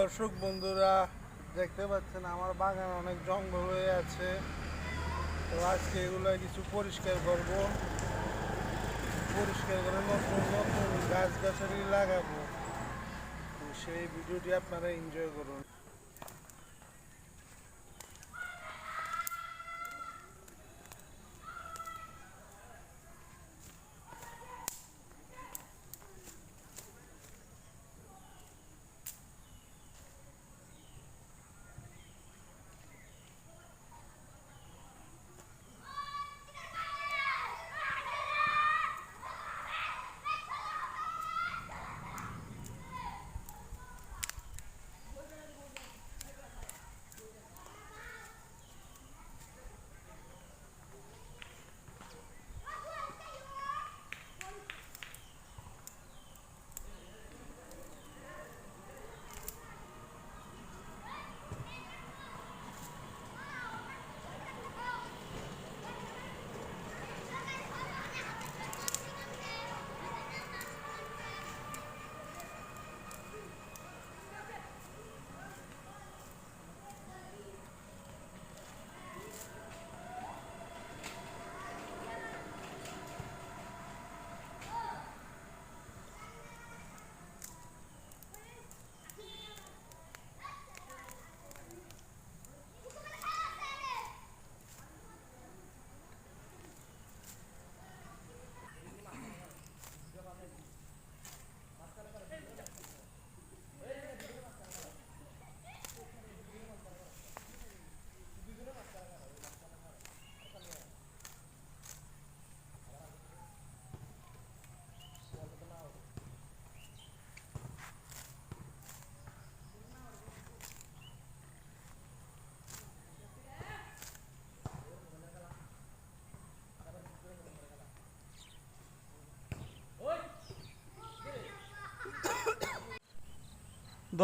দর্শক বন্ধুরা, দেখতে পাচ্ছেন আমার বাগান অনেক জঙ্গল হয়ে আছে। তো আজকে এগুলো কিছু পরিষ্কার করব। পরিষ্কার করে নতুন নতুন গাছ গাছালি লাগাবো। তো সেই ভিডিওটি আপনারা এনজয় করুন।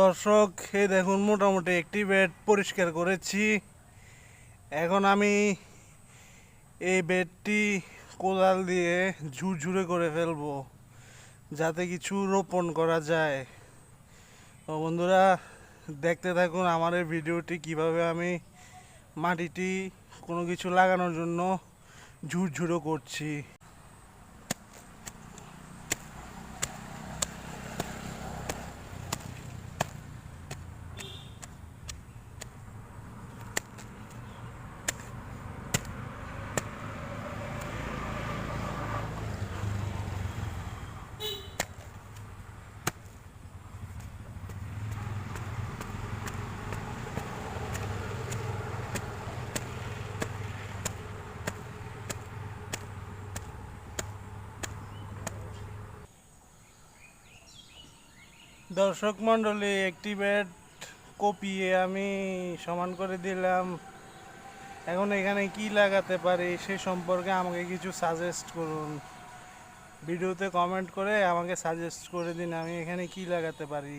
দর্শক, এই দেখুন, মোটামুটি একটি বেড পরিষ্কার করেছি। এখন আমি এই বেডটি কোদাল দিয়ে ঝুরঝুরে করে ফেলব, যাতে কিছু রোপণ করা যায়। তো বন্ধুরা, দেখতে থাকুন আমার এই ভিডিওটি কীভাবে আমি মাটিটি কোনো কিছু লাগানোর জন্য ঝুরঝুরো করছি। দর্শক মণ্ডলী, একটি ব্যাট কপিয়ে আমি সমান করে দিলাম। এখন এখানে কি লাগাতে পারি সে সম্পর্কে আমাকে কিছু সাজেস্ট করুন। ভিডিওতে কমেন্ট করে আমাকে সাজেস্ট করে দিন আমি এখানে কি লাগাতে পারি।